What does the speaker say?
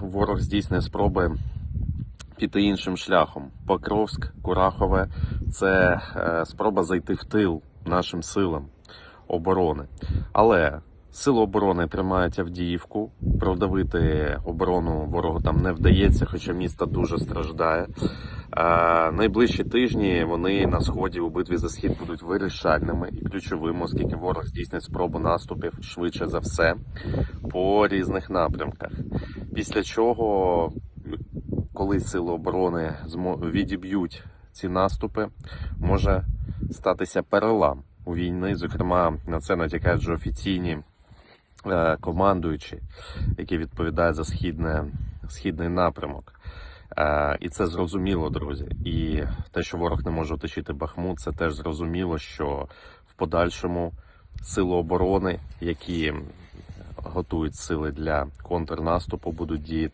ворог здійснює спроби піти іншим шляхом. Покровськ, Курахове це е, спроба зайти в тил нашим силам оборони. Але сили оборони тримають Авдіївку. Продавити оборону ворогу там не вдається, хоча місто дуже страждає. Е, найближчі тижні вони на сході у битві за схід будуть вирішальними і ключовими, оскільки ворог здійснить спробу наступів швидше за все по різних напрямках. Після чого, коли сили оборони відіб'ють ці наступи, може статися перелам у війни. Зокрема, на це натякають вже офіційні е, який які відповідають за східне, східний напрямок. Е, і це зрозуміло, друзі. І те, що ворог не може оточити Бахмут, це теж зрозуміло, що в подальшому сили оборони, які готують сили для контрнаступу, будуть діяти.